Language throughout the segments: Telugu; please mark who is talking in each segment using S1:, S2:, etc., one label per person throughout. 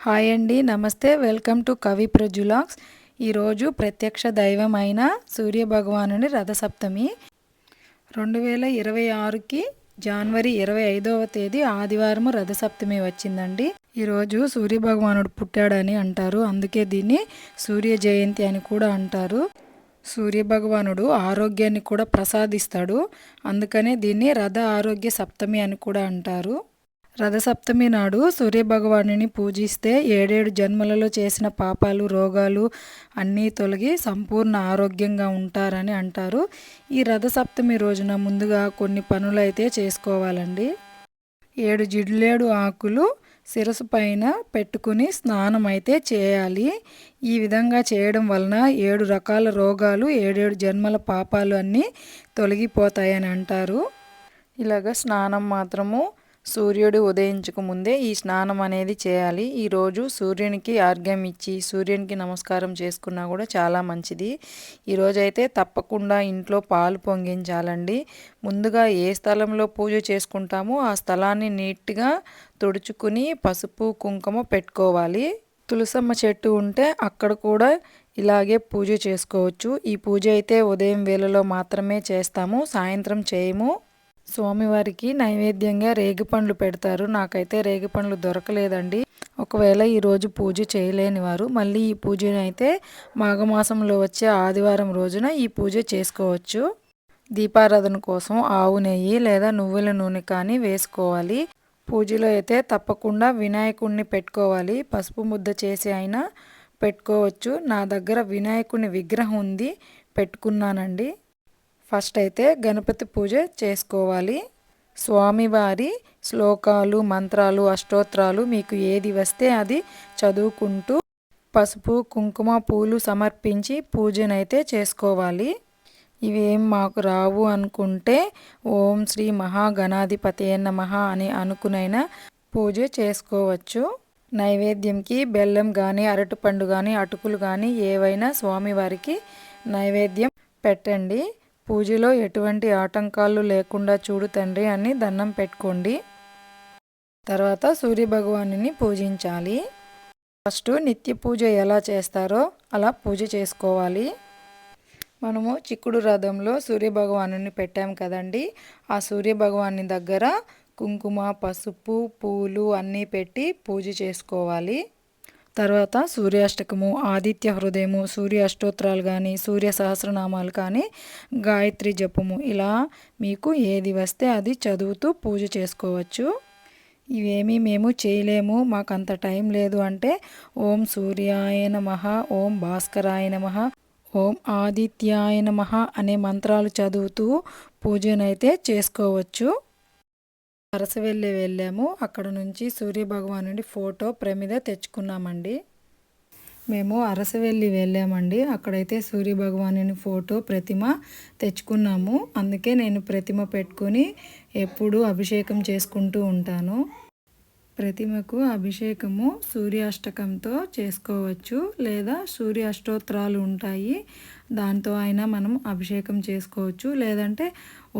S1: హాయ్ అండి నమస్తే. వెల్కమ్ టు కవి ప్రజులాక్స్ ఈరోజు ప్రత్యక్ష దైవం అయిన సూర్య భగవానుని రథసప్తమి. రెండు వేల ఇరవై ఆరుకి జనవరి ఇరవై ఐదవ తేదీ ఆదివారం రథసప్తమి వచ్చిందండి. ఈరోజు సూర్య భగవానుడు పుట్టాడని అంటారు. అందుకే దీన్ని సూర్య జయంతి అని కూడా అంటారు. సూర్య భగవానుడు ఆరోగ్యాన్ని కూడా ప్రసాదిస్తాడు. అందుకనే దీన్ని రథ ఆరోగ్య సప్తమి అని కూడా అంటారు. రథసప్తమి నాడు సూర్యభగవానుని పూజిస్తే ఏడేడు జన్మలలో చేసిన పాపాలు రోగాలు అన్నీ తొలగి సంపూర్ణ ఆరోగ్యంగా ఉంటారని అంటారు. ఈ రథసప్తమి రోజున ముందుగా కొన్ని పనులు అయితే చేసుకోవాలండి. ఏడు జిడ్లేడు ఆకులు శిరసు పైన పెట్టుకుని స్నానం అయితే చేయాలి. ఈ విధంగా చేయడం వలన ఏడు రకాల రోగాలు ఏడేడు జన్మల పాపాలు అన్నీ తొలగిపోతాయని అంటారు. ఇలాగ స్నానం మాత్రము సూర్యుడు ఉదయించక ముందే ఈ స్నానం అనేది చేయాలి. ఈరోజు సూర్యునికి ఆర్ఘ్యం ఇచ్చి సూర్యునికి నమస్కారం చేసుకున్నా కూడా చాలా మంచిది. ఈరోజైతే తప్పకుండా ఇంట్లో పాలు పొంగించాలండి. ముందుగా ఏ స్థలంలో పూజ చేసుకుంటామో ఆ స్థలాన్ని నీట్గా తుడుచుకుని పసుపు కుంకుమ పెట్టుకోవాలి. తులసమ్మ చెట్టు ఉంటే అక్కడ కూడా ఇలాగే పూజ చేసుకోవచ్చు. ఈ పూజ అయితే ఉదయం వేళలో మాత్రమే చేస్తాము సాయంత్రం చేయము. స్వామివారికి నైవేద్యంగా రేగిపండ్లు పెడతారు. నాకైతే రేగిపండ్లు దొరకలేదండి. ఒకవేళ ఈరోజు పూజ చేయలేని వారు మళ్ళీ ఈ పూజను అయితే మాఘమాసంలో వచ్చే ఆదివారం రోజున ఈ పూజ చేసుకోవచ్చు. దీపారాధన కోసం ఆవు నెయ్యి లేదా నువ్వుల నూనె కానీ వేసుకోవాలి. పూజలో అయితే తప్పకుండా వినాయకుడిని పెట్టుకోవాలి. పసుపు ముద్ద చేసి అయినా పెట్టుకోవచ్చు. నా దగ్గర వినాయకుని విగ్రహం ఉంది. పెట్టుకున్నానండి. ఫస్ట్ అయితే గణపతి పూజ చేసుకోవాలి. స్వామివారి శ్లోకాలు మంత్రాలు అష్టోత్రాలు మీకు ఏది వస్తే అది చదువుకుంటూ పసుపు కుంకుమ పూలు సమర్పించి పూజనైతే చేసుకోవాలి. ఇవేం మాకు రావు అనుకుంటే ఓం శ్రీ మహాగణాధిపతి నమః అని అనుకునైనా పూజ చేసుకోవచ్చు. నైవేద్యంకి బెల్లం కానీ అరటిపండు కానీ అటుకులు కానీ ఏవైనా స్వామివారికి నైవేద్యం పెట్టండి. పూజలో ఎటువంటి ఆటంకాలు లేకుండా చూడు తండ్రి అని దండం పెట్టుకోండి. తర్వాత సూర్య భగవాను పూజించాలి. ఫస్ట్ నిత్య పూజ ఎలా చేస్తారో అలా పూజ చేసుకోవాలి. మనము చిక్కుడు రథంలో సూర్యభగవాను పెట్టాం కదండి. ఆ సూర్యభగవాని దగ్గర కుంకుమ పసుపు పూలు అన్నీ పెట్టి పూజ చేసుకోవాలి. తర్వాత సూర్యాష్టకము ఆదిత్య హృదయము సూర్య అష్టోత్రాలు కానీ సూర్య సహస్రనామాలు కానీ గాయత్రి జపము. ఇలా మీకు ఏది వస్తే అది చదువుతూ పూజ చేసుకోవచ్చు. ఇవేమీ మేము చేయలేము మాకు అంత టైం లేదు అంటే ఓం సూర్యాయ నమ ఓం భాస్కరాయ నమ ఓం ఆదిత్యాయ నమ అనే మంత్రాలు చదువుతూ పూజనైతే చేసుకోవచ్చు. అరసవెల్లి వెళ్ళాము. అక్కడ నుంచి సూర్యభగవానుడి ఫోటో ప్రమిద తెచ్చుకున్నామండి. మేము అరసవెల్లి వెళ్ళామండి. అక్కడైతే సూర్యభగవానుని ఫోటో ప్రతిమ తెచ్చుకున్నాము. అందుకే నేను ప్రతిమ పెట్టుకొని ఎప్పుడూ అభిషేకం చేసుకుంటూ ఉంటాను. ప్రతిమకు అభిషేకము సూర్యాష్టకంతో చేసుకోవచ్చు లేదా సూర్య అష్టోత్రాలు ఉంటాయి. దాంతో అయినా మనం అభిషేకం చేసుకోవచ్చు. లేదంటే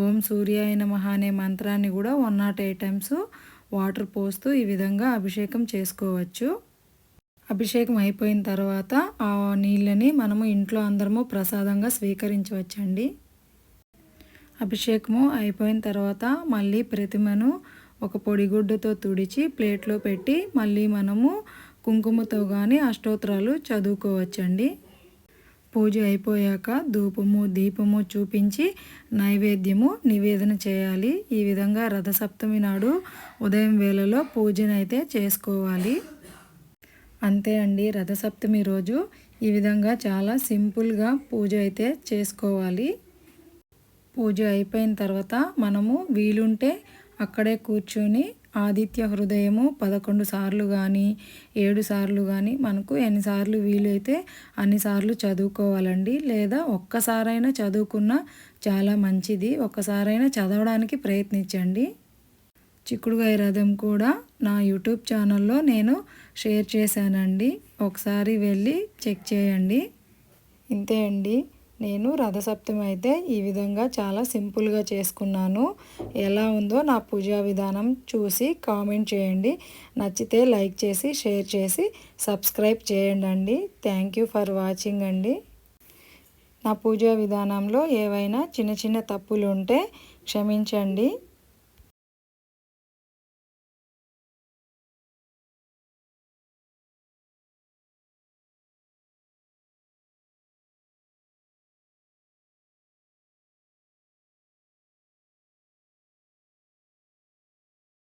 S1: ఓం సూర్య అయిన మహా అనే మంత్రాన్ని కూడా one nought eight times water పోస్తూ ఈ విధంగా అభిషేకం చేసుకోవచ్చు. అభిషేకం అయిపోయిన తర్వాత ఆ నీళ్ళని మనము ఇంట్లో అందరము ప్రసాదంగా స్వీకరించవచ్చండి. అభిషేకము అయిపోయిన తర్వాత మళ్ళీ ప్రతిమను ఒక పొడిగుడ్డతో తుడిచి ప్లేట్లో పెట్టి మళ్ళీ మనము కుంకుమతో కానీ అష్టోత్తరాలు చదువుకోవచ్చండి. పూజ అయిపోయాక ధూపము దీపము చూపించి నైవేద్యము నివేదన చేయాలి. ఈ విధంగా రథసప్తమి నాడు ఉదయం వేళలో పూజనైతే చేసుకోవాలి. అంతే అండి రథసప్తమి రోజు. ఈ విధంగా చాలా సింపుల్గా పూజ అయితే చేసుకోవాలి. పూజ అయిపోయిన తర్వాత మనము వీలుంటే అక్కడే కూర్చొని ఆదిత్య హృదయము పదకొండు సార్లు కానీ ఏడు సార్లు కానీ మనకు ఎన్నిసార్లు వీలైతే అన్నిసార్లు చదువుకోవాలండి. లేదా ఒక్కసారైనా చదువుకున్న చాలా మంచిది. ఒక్కసారైనా చదవడానికి ప్రయత్నించండి. చిక్కుడుగాయ రథం కూడా నా యూట్యూబ్ ఛానల్లో నేను షేర్ చేశానండి. ఒకసారి వెళ్ళి చెక్ చేయండి. ఇంతే అండి. నేను రథసప్తమి అయితే ఈ విధంగా చాలా సింపుల్గా చేసుకున్నాను. ఎలా ఉందో నా పూజా విధానం చూసి కామెంట్ చేయండి. నచ్చితే లైక్ చేసి షేర్ చేసి సబ్స్క్రైబ్ చేయండి అండి థ్యాంక్ యూ ఫర్ వాచింగ్ అండి. నా పూజా విధానంలో ఏవైనా చిన్న చిన్న తప్పులు ఉంటే క్షమించండి.